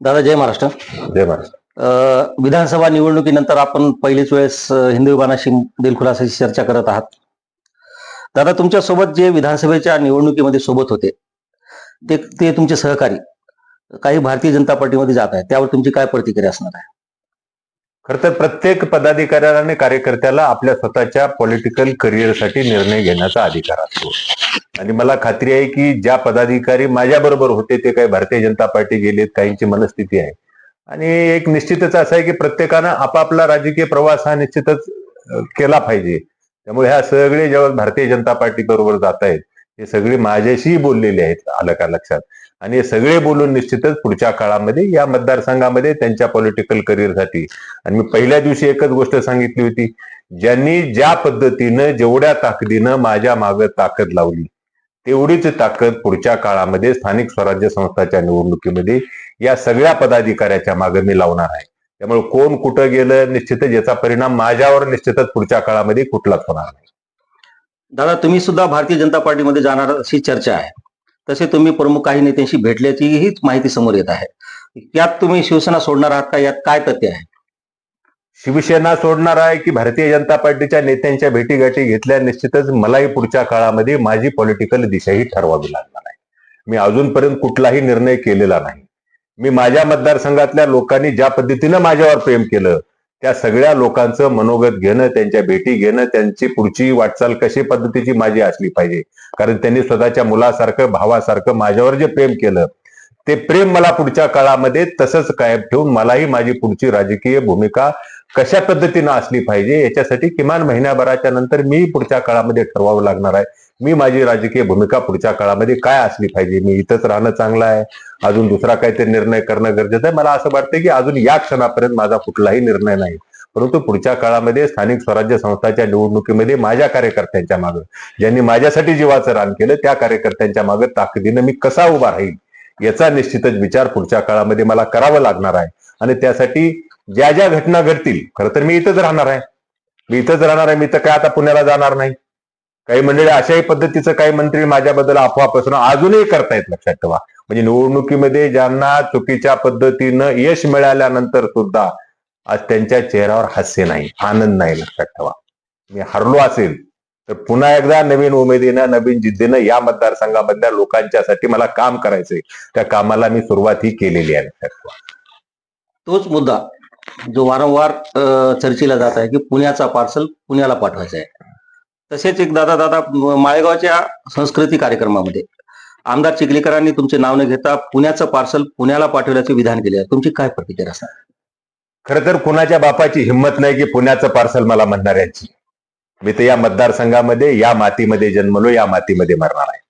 दादा जय महाराष्ट्र. जय महाराज अ, विधानसभा निवडणुकीनंतर आपण पहिलीच वेळेस अ, हिंदू विमानाशी दिलखुलासाची चर्चा करत आहात. दादा तुमच्यासोबत जे विधानसभेच्या निवडणुकीमध्ये सोबत होते ते ते तुमचे सहकारी काही भारतीय जनता पार्टीमध्ये जात आहेत त्यावर तुमची काय प्रतिक्रिया असणार आहे? खर तर प्रत्येक पदाधिकाऱ्याला आणि कार्यकर्त्याला आपल्या स्वतःच्या पॉलिटिकल करिअरसाठी निर्णय घेण्याचा अधिकार असतो. आणि मला खात्री आहे की ज्या पदाधिकारी माझ्या बरोबर होते ते काही भारतीय जनता पार्टी गेलेत काहींची मनस्थिती आहे. आणि एक निश्चितच असं आहे की प्रत्येकानं आपापला राजकीय प्रवास हा निश्चितच केला पाहिजे. त्यामुळे ह्या सगळे जेव्हा भारतीय जनता पार्टी बरोबर जात आहेत हे सगळे माझ्याशीही बोललेले आहेत आलं का लक्षात? आणि सगळे बोलून निश्चितच पुढच्या काळामध्ये या मतदारसंघामध्ये त्यांच्या पॉलिटिकल करिअरसाठी आणि मी पहिल्या दिवशी एकच गोष्ट सांगितली होती ज्यांनी ज्या पद्धतीनं जेवढ्या ताकदीनं माझ्या मागं ताकद लावली तेवढीच ताकद पुढच्या काळामध्ये स्थानिक स्वराज्य संस्थाच्या निवडणुकीमध्ये या सगळ्या पदाधिकाऱ्याच्या मागे मी लावणार आहे. त्यामुळे कोण कुठं गेलं निश्चितच याचा परिणाम माझ्यावर निश्चितच पुढच्या काळामध्ये कुठलाच होणार नाही. दादा तुम्ही सुद्धा भारतीय जनता पार्टीमध्ये जाणार अशी चर्चा आहे. तसे तुम्ही प्रमुख काही नेत्यांशी भेटल्याची हीच माहिती समोर येत आहे. यात तुम्ही शिवसेना सोडणार आहात का? यात काय तथ्य आहे? शिवसेना सोडणार आहे की भारतीय जनता पार्टीच्या नेत्यांच्या भेटीगाठी घेतल्या निश्चितच मलाही पुढच्या काळामध्ये माझी पॉलिटिकल दिशाही ठरवावी लागणार आहे. मी अजूनपर्यंत कुठलाही निर्णय केलेला नाही. मी माझ्या मतदारसंघातल्या लोकांनी ज्या पद्धतीनं माझ्यावर प्रेम केलं त्या सगळ्या लोकांचं मनोगत घेणं त्यांच्या भेटी घेणं त्यांची पुढची वाटचाल कशी पद्धतीची माझी असली पाहिजे. कारण त्यांनी स्वतःच्या मुलासारखं भावासारखं माझ्यावर जे प्रेम केलं ते प्रेम मला पुढच्या काळामध्ये तसंच कायम ठेवून मलाही माझी पुढची राजकीय भूमिका कशा पद्धतीनं असली पाहिजे याच्यासाठी किमान महिन्याभराच्या नंतर मी पुढच्या काळामध्ये ठरवावं लागणार आहे. मी माझी राजकीय भूमिका पुढच्या काळामध्ये काय असली पाहिजे? मी इथंच राहणं चांगलं आहे. अजून दुसरा काहीतरी निर्णय करणं गरजेचं आहे. मला असं वाटतं की अजून या क्षणापर्यंत माझा कुठलाही निर्णय नाही. परंतु पुढच्या काळामध्ये स्थानिक स्वराज्य संस्थाच्या निवडणुकीमध्ये माझ्या कार्यकर्त्यांच्या मागं ज्यांनी माझ्यासाठी जीवाचं रान केलं त्या कार्यकर्त्यांच्या मागं ताकदीनं मी कसा उभा राहील याचा निश्चितच विचार पुढच्या काळामध्ये मला करावा लागणार आहे. आणि त्यासाठी ज्या ज्या घटना घडतील खरं तर मी इथंच राहणार आहे. मी इथंच राहणार आहे. मी तर काय आता पुण्याला जाणार नाही. काही मंडळी अशाही पद्धतीचं काही मंत्री माझ्याबद्दल अफवा पसरून अजूनही करतायत लक्षात ठेवा. म्हणजे निवडणुकीमध्ये ज्यांना चुकीच्या पद्धतीनं यश मिळाल्यानंतर सुद्धा आज त्यांच्या चेहऱ्यावर हास्य नाही आनंद नाही लक्षात ठेवा. मी हरलो असेल तर पुन्हा एकदा नवीन उमेदीनं नवीन जिद्दीनं या मतदारसंघामधल्या लोकांच्यासाठी मला काम करायचंय. त्या कामाला मी सुरुवात ही केलेली आहे लक्षात ठेवा. तोच मुद्दा जो वारंवार चर्चेला जात आहे की पुण्याचा पार्सल पुण्याला पाठवायचा आहे. तसेच एक दादा दादा माळेगावच्या संस्कृती कार्यक्रमामध्ये आमदार चिखलीकरांनी तुमचे नाव न घेता पुण्याचं पार्सल पुण्याला पाठवल्याचे विधान केले आहे. तुमची काय प्रतिक्रिया असणार? खर तर कुणाच्या बापाची हिंमत नाही की पुण्याचं पार्सल मला म्हणणाऱ्याची मी तर या मतदारसंघामध्ये या मातीमध्ये जन्मलो या मातीमध्ये मरणार आहे.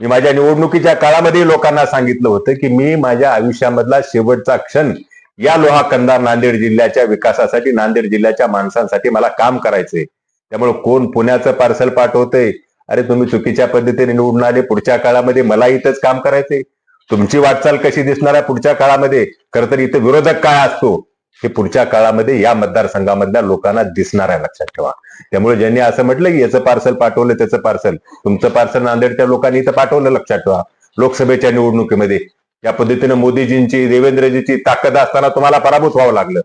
मी माझ्या निवडणुकीच्या काळामध्ये लोकांना सांगितलं होतं की मी माझ्या आयुष्यामधला शेवटचा क्षण या लोहा कंदा नांदेड जिल्ह्याच्या विकासासाठी नांदेड जिल्ह्याच्या माणसांसाठी मला काम करायचंय. त्यामुळे कोण पुण्याचं पार्सल पाठवतंय? अरे तुम्ही चुकीच्या पद्धतीने निवडून आले पुढच्या काळामध्ये मला इथंच काम करायचंय. तुमची वाटचाल कशी दिसणार आहे पुढच्या काळामध्ये? खरं तर इथं विरोधक काय असतो? हे पुढच्या काळामध्ये या मतदारसंघामधल्या लोकांना दिसणार आहे लक्षात ठेवा. त्यामुळे ज्यांनी असं म्हटलं की याचं पार्सल पाठवलं त्याचं पार्सल तुमचं पार्सल नांदेडच्या लोकांनी इथं पाठवलं लक्षात ठेवा. लोकसभेच्या निवडणुकीमध्ये. या पद्धतीनं मोदीजींची देवेंद्रजीची ताकद असताना तुम्हाला पराभूत व्हावं लागलं.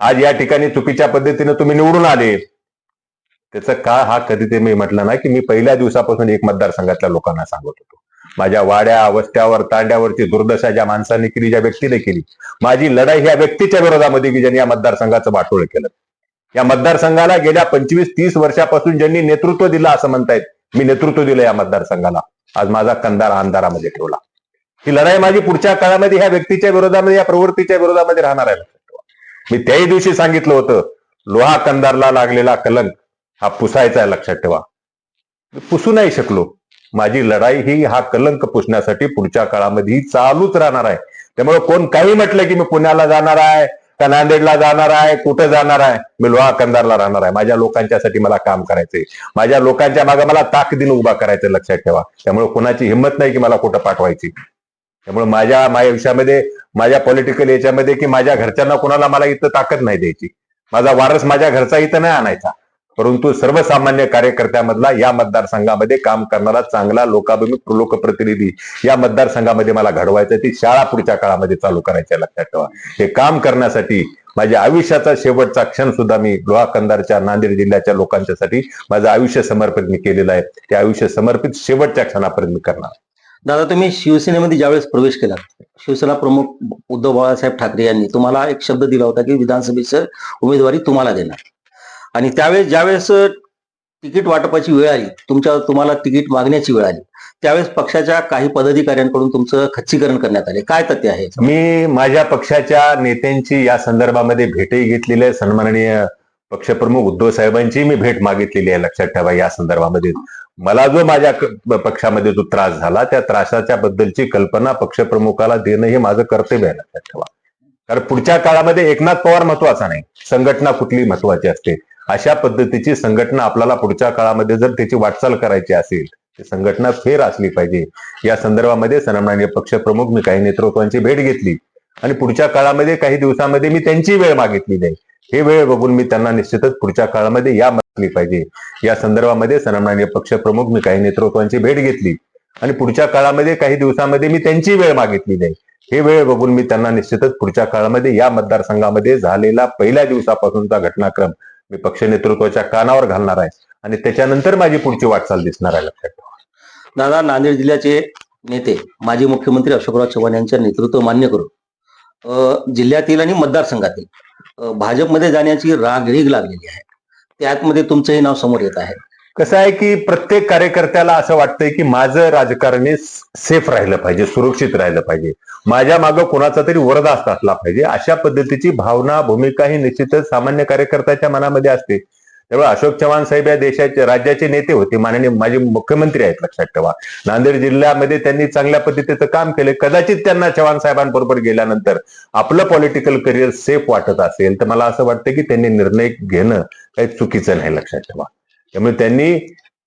आज या ठिकाणी चुकीच्या पद्धतीनं तुम्ही निवडून आले. त्याचा का हा कधी ते मी म्हटलं ना की मी पहिल्या दिवसापासून एक मतदारसंघातल्या लोकांना सांगत होतो. माझ्या वाड्या वस्त्यावर तांड्यावरची दुर्दशा ज्या माणसांनी केली ज्या व्यक्तीने केली माझी लढाई ह्या व्यक्तीच्या विरोधामध्ये की ज्यांनी या मतदारसंघाचं वाटोळ केलं. या मतदारसंघाला गेल्या पंचवीस तीस वर्षापासून ज्यांनी नेतृत्व दिलं असं म्हणतायत मी नेतृत्व दिलं या मतदारसंघाला. आज माझा कंदार अंधारामध्ये ठेवला. ही लढाई माझी पुढच्या काळामध्ये ह्या व्यक्तीच्या विरोधामध्ये या प्रवृत्तीच्या विरोधामध्ये राहणार आहे. मी त्याही दिवशी सांगितलं होतं लोहा कंदारला लागलेला कलंक हा पुसायचा आहे लक्षात ठेवा. पुसू नाही शकलो. माझी लढाई ही हा कलंक पुसण्यासाठी पुढच्या काळामध्ये चालूच राहणार आहे. त्यामुळे कोण काही म्हटलं की मी पुण्याला जाणार आहे का नांदेडला जाणार आहे कुठं जाणार आहे मी लोहा कंदारला राहणार आहे. माझ्या लोकांच्यासाठी मला काम करायचंय. माझ्या लोकांच्या मागे मला ताकदीनं उभा करायचं लक्षात ठेवा. त्यामुळे कोणाची हिंमत नाही की मला कुठं पाठवायची. त्यामुळे माझ्या माझ्या आयुष्यामध्ये माझ्या पॉलिटिकल याच्यामध्ये की माझ्या घरच्यांना कोणाला मला इथं ताकद नाही द्यायची. माझा वारस माझ्या घरचा इथं नाही आणायचा. परंतु सर्वसामान्य कार्यकर्त्यामधला या मतदारसंघामध्ये काम करणारा चांगला लोकाभिमुख लोकप्रतिनिधी या मतदारसंघामध्ये मला घडवायचं ती शाळा पुढच्या काळामध्ये चालू करायची लक्षात ठेवा. हे काम करण्यासाठी माझ्या आयुष्याचा शेवटचा क्षण सुद्धा मी लोहा कंदारच्या नांदेड जिल्ह्याच्या लोकांच्यासाठी माझं आयुष्य समर्पित मी केलेलं आहे. ते आयुष्य समर्पित शेवटच्या क्षणापर्यंत मी करणार दादा तुम्ही शिवसेनेमध्ये ज्यावेळेस प्रवेश केला शिवसेना प्रमुख उद्धव बाळासाहेब ठाकरे यांनी तुम्हाला एक शब्द दिला होता की विधानसभेचं उमेदवारी तुम्हाला देणार. आणि त्यावेळेस ज्यावेळेस तिकीट वाटपाची वेळ आली तुमच्या तुम्हाला तिकीट मागण्याची वेळ आली त्यावेळेस पक्षाच्या काही पदाधिकाऱ्यांकडून तुमचं खच्चीकरण करण्यात आले. काय तथ्य आहे मी माझ्या पक्षाच्या नेत्यांची या संदर्भामध्ये भेटही घेतलेली आहे. सन्माननीय पक्षप्रमुख उद्धव साहेबांची मी भेट मागितलेली आहे. लक्षात ठेवा या संदर्भामध्ये. मला जो माझ्या पक्षामध्ये जो त्रास झाला त्या त्रासाच्या बद्दलची कल्पना पक्षप्रमुखाला देणं हे माझं कर्तव्य आहे. लक्षात ठेवा. कारण पुढच्या काळामध्ये एकनाथ पवार महत्त्वाचा नाही. संघटना कुठली महत्वाची असते. अशा पद्धतीची संघटना आपल्याला पुढच्या काळामध्ये जर त्याची वाटचाल करायची असेल ती संघटना फेर असली पाहिजे. या संदर्भामध्ये सन्माननीय पक्षप्रमुख मी काही नेतृत्वांची भेट घेतली. आणि पुढच्या काळामध्ये काही दिवसामध्ये मी त्यांची वेळ मागितली नाही. हे वेळ बघून मी त्यांना निश्चितच पुढच्या काळामध्ये या मागली पाहिजे. या संदर्भामध्ये सन्माननीय पक्षप्रमुख मी काही नेतृत्वांची भेट घेतली. आणि पुढच्या काळामध्ये काही दिवसामध्ये मी त्यांची वेळ मागितली नाही. हे वेळ बघून मी त्यांना निश्चितच पुढच्या काळामध्ये या मतदारसंघामध्ये झालेला पहिल्या दिवसापासूनचा घटनाक्रम मी पक्ष नेतृत्वाच्या कानावर घालणार आहे. आणि त्याच्यानंतर माझी पुढची वाटचाल दिसणार आहे लक्षात ठेवा. दादा नांदेड जिल्ह्याचे नेते माजी मुख्यमंत्री अशोकराव चव्हाण यांच्या नेतृत्व मान्य करून जिल्ह्यातील आणि मतदारसंघातील भाजपमध्ये जाण्याची राग रीग लागलेली आहे. त्यातमध्ये तुमचंही नाव समोर येत आहे. कसं आहे की प्रत्येक कार्यकर्त्याला असं वाटतंय की माझं राजकारणी सेफ राहिलं पाहिजे सुरक्षित राहिलं पाहिजे. माझ्या मागं कोणाचा तरी वरदास्त असला पाहिजे. अशा पद्धतीची भावना भूमिका ही निश्चितच सामान्य कार्यकर्त्याच्या मनामध्ये असते. त्यामुळे अशोक चव्हाण साहेब या देशाचे राज्याचे नेते होते. माननीय माझे मुख्यमंत्री आहेत लक्षात ठेवा. नांदेड जिल्ह्यामध्ये त्यांनी चांगल्या पद्धतीचं काम केले. कदाचित त्यांना चव्हाण साहेबांबरोबर गेल्यानंतर आपलं पॉलिटिकल करिअर सेफ वाटत असेल तर मला असं वाटतं की त्यांनी निर्णय घेणं काही चुकीचं नाही लक्षात ठेवा. त्यामुळे त्यांनी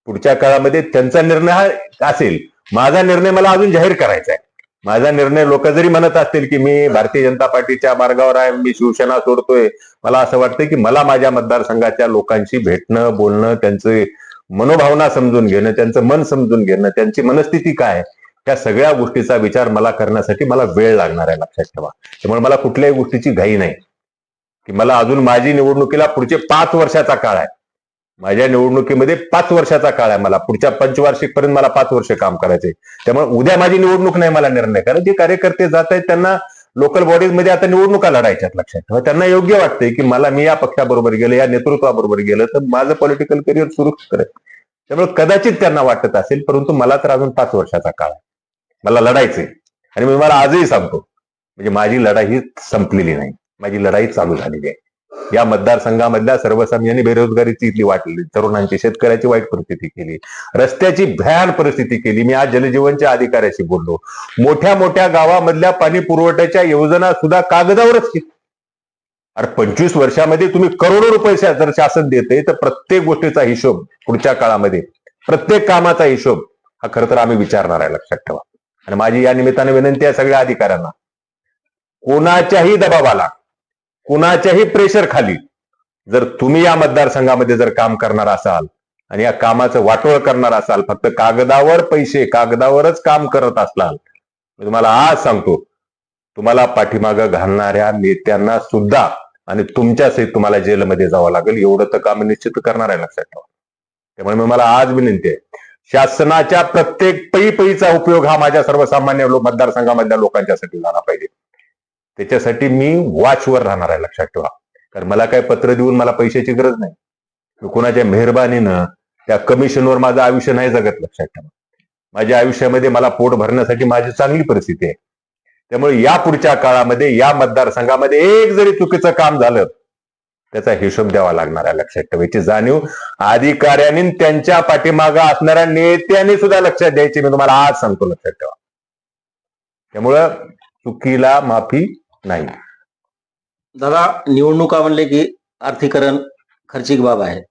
पुढच्या काळामध्ये त्यांचा निर्णय हा असेल. माझा निर्णय मला अजून जाहीर करायचा आहे. माझा निर्णय लोक जरी म्हणत असतील की मी भारतीय जनता पार्टीच्या मार्गावर आहे मी शिवसेना सोडतोय. मला असं वाटतं की मला माझ्या मतदारसंघाच्या लोकांशी भेटणं बोलणं त्यांचे मनोभावना समजून घेणं त्यांचं मन समजून घेणं त्यांची मनस्थिती काय त्या सगळ्या गोष्टीचा विचार मला करण्यासाठी मला वेळ लागणार आहे लक्षात ठेवा. त्यामुळे मला कुठल्याही गोष्टीची घाई नाही. की मला अजून माझी निवडणुकीला पुढचे पाच वर्षाचा काळ आहे. माझ्या निवडणुकीमध्ये पाच वर्षाचा काळ आहे मला. पुढच्या पंचवार्षिक पर्यंत मला पाच वर्ष काम करायचे. त्यामुळे उद्या माझी निवडणूक नाही मला निर्णय. कारण जे कार्यकर्ते जात आहेत त्यांना लोकल बॉडीजमध्ये आता निवडणुका लढायच्यात लक्षात ठेवा. त्यांना योग्य वाटतंय की मला मी या पक्षाबरोबर गेलं या नेतृत्वाबरोबर गेलं तर माझं पॉलिटिकल करिअर सुरक्षित करेल त्यामुळे कदाचित त्यांना वाटत असेल परंतु मला तर अजून पाच वर्षाचा काळ आहे. मला लढायचंय. आणि मी मला आजही सांगतो म्हणजे माझी लढाई ही संपलेली नाही. माझी लढाई चालू झालेली आहे. या मतदारसंघामधल्या सर्वसामान्यांनी बेरोजगारीची इथली वाटली तरुणांची शेतकऱ्याची वाईट परिस्थिती केली. रस्त्याची भयान परिस्थिती केली. मी आज जलजीवनच्या अधिकाऱ्याशी बोललो. मोठ्या मोठ्या गावामधल्या पाणी पुरवठ्याच्या योजना सुद्धा कागदावरच अरे पंचवीस वर्षामध्ये तुम्ही करोडो रुपये जर शासन देते तर प्रत्येक गोष्टीचा हिशोब पुढच्या काळामध्ये प्रत्येक कामाचा हिशोब हा खर तर आम्ही विचारणार आहे. लक्षात ठेवा. आणि माझी या निमित्ताने विनंती आहे सगळ्या अधिकाऱ्यांना कोणाच्याही दबावाला कुणाच्याही प्रेशर खाली. जर तुम्ही या मतदारसंघामध्ये जर काम करणार असाल आणि या कामाचं वाटोळ करणार असाल फक्त कागदावर पैसे कागदावरच काम करत असाल मी तुम्हाला आज सांगतो तुम्हाला पाठीमागं घालणाऱ्या नेत्यांना सुद्धा आणि तुमच्या सहित तुम्हाला जेलमध्ये जावं लागेल. एवढं तर काम निश्चित करणार आहे लक्षात ठेवा. त्यामुळे मी मला आज विनंती आहे शासनाच्या प्रत्येक पै पैचा उपयोग हा माझ्या सर्वसामान्य मतदारसंघामधल्या लोकांच्यासाठी झाला पाहिजे. त्याच्यासाठी मी वॉचवर राहणार आहे लक्षात ठेवा. कारण मला काय पत्र देऊन मला पैशाची गरज नाही. कुणाच्या कोणाच्या मेहरबानीनं त्या कमिशनवर माझं आयुष्य नाही जगत लक्षात ठेवा. माझ्या आयुष्यामध्ये मला पोट भरण्यासाठी माझी चांगली परिस्थिती आहे. त्यामुळे या पुढच्या काळामध्ये या मतदारसंघामध्ये एक जरी चुकीचं काम झालं त्याचा हिशोब द्यावा लागणार आहे लक्षात ठेवायची जाणीव अधिकाऱ्यांनी त्यांच्या पाठीमागं असणाऱ्या नेत्यांनी सुद्धा लक्षात द्यायची. मी तुम्हाला आज सांगतो लक्षात ठेवा. त्यामुळं चुकीला माफी नाही. दादा निवडणुका म्हणले की आर्थिकरण खर्चिक बाब आहे.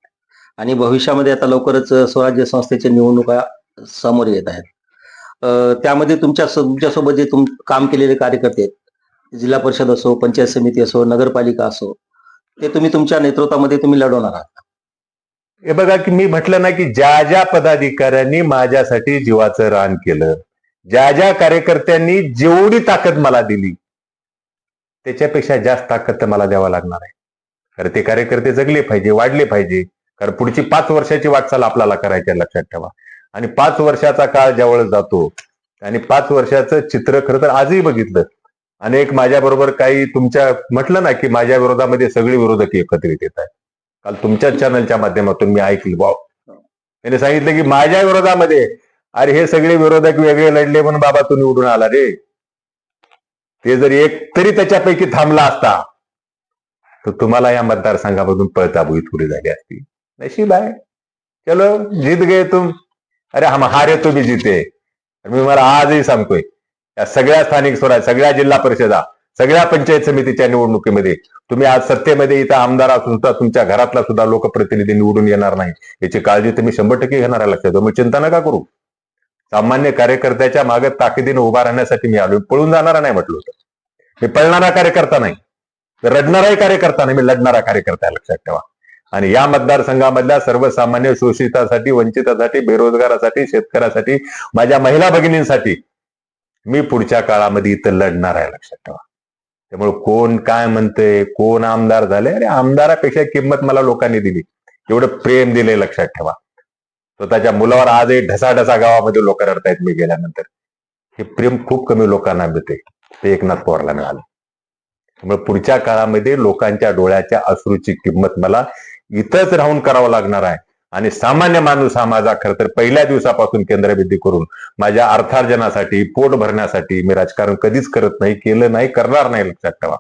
आणि भविष्यामध्ये आता लवकरच स्वराज्य संस्थेच्या निवडणुका समोर येत आहेत. अ, त्यामध्ये तुमच्या तुमच्यासोबत जे तुम काम केलेले कार्यकर्ते आहेत जिल्हा परिषद असो पंचायत समिती असो नगरपालिका असो ते तुम्ही तुमच्या नेतृत्वामध्ये तुम्ही लढवणार आहात. हे बघा की मी म्हटलं ना की ज्या ज्या पदाधिकाऱ्यांनी माझ्यासाठी जीवाचं रान केलं ज्या ज्या कार्यकर्त्यांनी जेवढी ताकद मला दिली त्याच्यापेक्षा जास्त ताकद तर मला द्यावा लागणार आहे. तर ते कार्यकर्ते जगले पाहिजे वाढले पाहिजे. कारण पुढची पाच वर्षाची वाटचाल आपल्याला करायची लक्षात ठेवा. आणि पाच वर्षाचा काळ ज्यावेळ जातो आणि पाच वर्षाचं चित्र खरं तर आजही बघितलं. अनेक माझ्या बरोबर काही तुमच्या म्हटलं ना की माझ्या विरोधामध्ये सगळे विरोधक एकत्रित येत आहेत. काल तुमच्याच चॅनलच्या माध्यमातून मी ऐकली. वाव. त्याने सांगितलं की माझ्या विरोधामध्ये अरे हे सगळे विरोधक वेगळे लढले म्हणून बाबा तू निवडून आला रे. ते जर एक तरी त्याच्यापैकी थांबला असता तर तुम्हाला या मतदारसंघामधून पळताबुई थोडी झाली असती. नशीब आहे. चलो जीत गे तुम. अरे हम हारे तो जिते. जीते मी मला आजही सांगतोय या सगळ्या स्थानिक स्वराज सगळ्या जिल्हा परिषदा सगळ्या पंचायत समितीच्या निवडणुकीमध्ये तुम्ही आज सत्तेमध्ये इथं आमदार असून सुद्धा तुमच्या घरातला सुद्धा लोकप्रतिनिधी निवडून येणार नाही. याची काळजी तुम्ही शंभर टक्के घेणार लक्षात मग चिंता नका करू. सामान्य कार्यकर्त्याच्या मागे ताकदीने उभा राहण्यासाठी मी आलो पळून जाणारा नाही म्हटलं होतं. मी पळणारा कार्यकर्ता नाही. रडणाराही कार्यकर्ता नाही. मी लढणारा कार्यकर्ता लक्षात ठेवा. आणि या मतदारसंघामधल्या सर्वसामान्य शोषितासाठी वंचितासाठी बेरोजगारासाठी शेतकऱ्यासाठी माझ्या महिला भगिनींसाठी मी पुढच्या काळामध्ये इथं लढणार आहे लक्षात ठेवा. त्यामुळे कोण काय म्हणतंय कोण आमदार झाले अरे आमदारापेक्षा किंमत मला लोकांनी दिली. एवढं प्रेम दिले लक्षात ठेवा. स्वतःच्या मुलावर आजही ढसाढसा गावामध्ये लोक रडतायत मी गेल्यानंतर. हे प्रेम खूप कमी लोकांना मिळते. ते एकनाथ पवारला मिळालं. त्यामुळे पुढच्या काळामध्ये लोकांच्या डोळ्याच्या अश्रूची किंमत मला इथंच राहून करावं लागणार आहे. आणि सामान्य माणूस हा माझा खरं तर पहिल्या दिवसापासून केंद्रबिंदी करून माझ्या अर्थार्जनासाठी पोट भरण्यासाठी मी राजकारण कधीच करत नाही केलं नाही करणार नाही लक्षात ठेवा.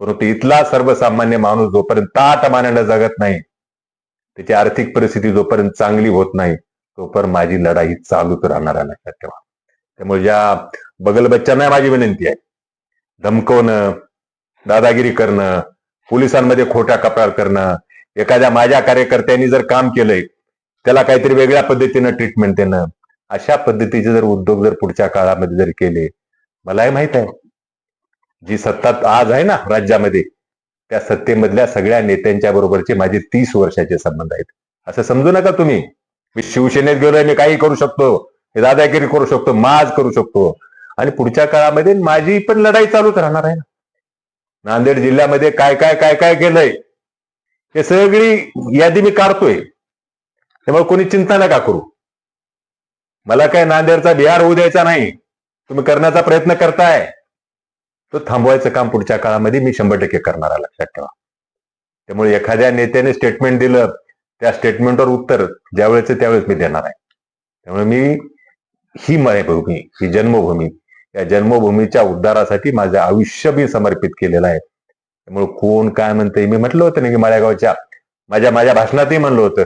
परंतु इथला सर्वसामान्य माणूस जोपर्यंत ताट मानानं जगत नाही त्याची आर्थिक परिस्थिती जोपर्यंत चांगली होत नाही तोपर्यंत माझी लढाई चालूच राहणार आहे लक्षात ठेवा त्यामुळे ज्या बगल बच्चांना माझी विनंती आहे धमकवणं दादागिरी करणं पोलिसांमध्ये खोटा कपाळ करणं एखाद्या माझ्या कार्यकर्त्यांनी जर काम केलंय त्याला काहीतरी वेगळ्या पद्धतीनं ट्रीटमेंट देणं अशा पद्धतीचे जर उद्योग जर पुढच्या काळामध्ये जर केले मलाही माहीत आहे. जी सत्ता आज आहे ना राज्यामध्ये त्या सत्तेमधल्या सगळ्या नेत्यांच्या बरोबरचे माझे तीस वर्षाचे संबंध आहेत. असं समजू नका तुम्ही. मी शिवसेनेत गेलोय मी काही करू शकतो. दादागिरी करू शकतो माज करू शकतो. आणि पुढच्या काळामध्ये माझी पण लढाई चालूच राहणार आहे ना. नांदेड जिल्ह्यामध्ये काय काय काय काय केलंय? हे सगळी यादी मी काढतोय. त्यामुळे कोणी चिंता नका करू. मला काय नांदेडचा बिहार होऊ द्यायचा नाही. तुम्ही करण्याचा प्रयत्न करताय. तो थांबवायचं काम पुढच्या काळामध्ये मी शंभर टक्के करणार आहे लक्षात ठेवा. त्यामुळे एखाद्या नेत्याने स्टेटमेंट दिलं त्या स्टेटमेंटवर उत्तर ज्यावेळेचं त्यावेळेस मी देणार आहे. त्यामुळे मी ही मयभूमी ही जन्मभूमी या जन्मभूमीच्या उद्धारासाठी माझं आयुष्य मी समर्पित केलेलं आहे. त्यामुळे कोण काय म्हणतंय मी म्हटलं होतं ना की माळ्यागावच्या माझ्या माझ्या भाषणातही म्हणलं होतं.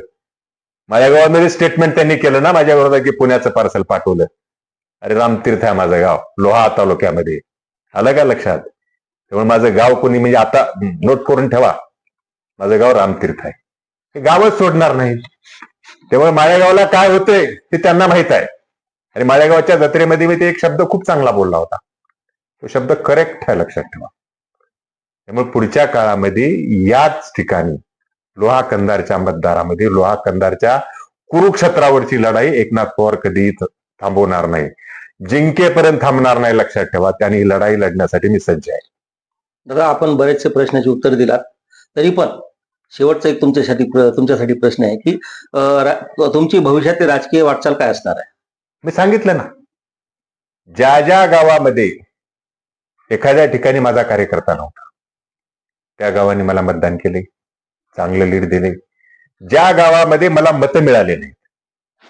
मळ्यागावामध्ये स्टेटमेंट त्यांनी केलं ना माझ्या विरोधात की पुण्याचं पार्सल पाठवलं. अरे रामतीर्थ आहे माझं गाव लोहा तालुक्यामध्ये. आलं का लक्षात? त्यामुळे माझं गाव कोणी म्हणजे आता नोट करून ठेवा. माझं गाव रामतीर्थ आहे. हे गावच सोडणार नाही. त्यामुळे माळेगावला काय होतंय ते त्यांना माहीत आहे. आणि माळेगावच्या जत्रेमध्ये मी ते एक शब्द खूप चांगला बोलला होता. तो शब्द करेक्ट आहे लक्षात ठेवा. त्यामुळे पुढच्या काळामध्ये याच ठिकाणी लोहा कंदारच्या मतदारामध्ये लोहा कंदारच्या कुरुक्षेत्रावरची लढाई एकनाथ पवार कधी थांबवणार नाही. जिंकेपर्यंत थांबणार नाही लक्षात ठेवा. त्यांनी लढाई लढण्यासाठी मी सज्ज आहे. दादा आपण बरेचसे प्रश्नाचे उत्तर दिलात. तरी पण शेवटचा एक तुमच्यासाठी तुमच्यासाठी प्रश्न आहे की तुमची भविष्यातली राजकीय वाटचाल काय असणार आहे? मी सांगितलं ना. ज्या ज्या गावामध्ये एखाद्या ठिकाणी माझा कार्यकर्ता नव्हता त्या गावाने मला मतदान केले चांगलं लीड दिले. ज्या गावामध्ये मला मतं मिळाले नाही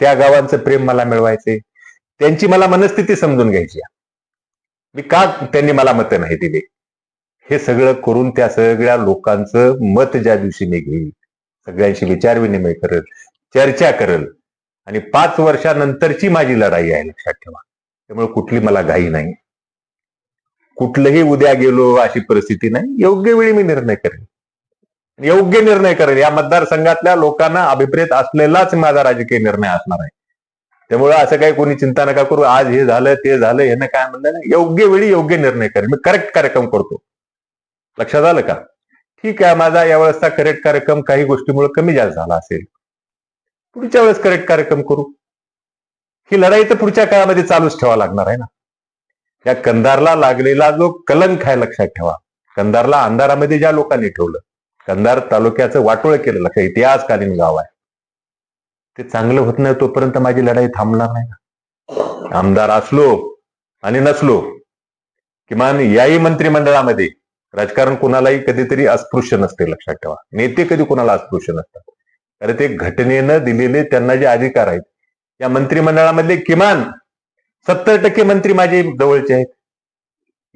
त्या गावांचं प्रेम मला मिळवायचे. त्यांची मला मनस्थिती समजून घ्यायची मी का त्यांनी मला मतं नाही दिले? हे सगळं करून त्या सगळ्या लोकांचं मत ज्या दिवशी मी घेईल सगळ्यांशी विचार विनिमय करल चर्चा करल आणि पाच वर्षानंतरची माझी लढाई आहे लक्षात ठेवा. त्यामुळे कुठली मला घाई नाही. कुठलंही उद्या गेलो अशी परिस्थिती नाही. योग्य वेळी मी निर्णय करेन. योग्य निर्णय करेल या मतदारसंघातल्या लोकांना अभिप्रेत असलेलाच माझा राजकीय निर्णय असणार आहे. त्यामुळे असं काही कोणी चिंता नका करू आज हे झालं ते झालं हे काय म्हणलं ना योग्य वेळी योग्य निर्णय करेल मी करेक्ट कार्यक्रम करतो. लक्षात आलं का? ठीक आहे माझा यावेळेसचा करेक्ट कार्यक्रम काही गोष्टीमुळे कमी जास्त झाला असेल. पुढच्या वेळेस करेक्ट कार्यक्रम करू. ही लढाई तर पुढच्या काळामध्ये चालूच ठेवा लागणार आहे ना. या कंधारला लागलेला जो कलंक आहे लक्षात ठेवा. कंधारला अंधारामध्ये ज्या लोकांनी ठेवलं कंधार तालुक्याचं वाटोळ केलं लक्षात इतिहासकालीन गाव आहे. ते चांगलं होत नाही तोपर्यंत माझी लढाई थांबणार नाही ना. आमदार असलो आणि नसलो किमान याही मंत्रिमंडळामध्ये राजकारण कोणालाही कधीतरी अस्पृश्य नसते लक्षात ठेवा. नेते कधी कोणाला अस्पृश्य नसतात. कारण ते घटनेनं दिलेले त्यांना जे अधिकार आहेत या मंत्रिमंडळामधले किमान सत्तर टक्के मंत्री माझे जवळचे आहेत.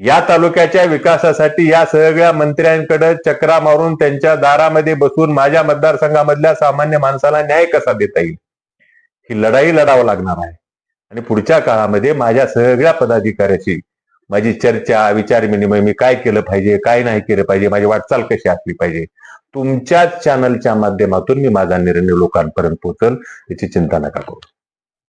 या तालुक्याच्या विकासासाठी या सगळ्या मंत्र्यांकडे चक्रा मारून त्यांच्या दारामध्ये बसून माझ्या मतदारसंघामधल्या सामान्य माणसाला न्याय कसा देता येईल? ही लढाई लढावं लागणार आहे. आणि पुढच्या काळामध्ये माझ्या सगळ्या पदाधिकाऱ्याची माझी चर्चा विचार विनिमय मी काय केलं पाहिजे काय नाही केलं पाहिजे माझी वाटचाल कशी असली पाहिजे तुमच्याच चॅनलच्या माध्यमातून मी माझा निर्णय लोकांपर्यंत पोहोचल याची चिंता नका करू.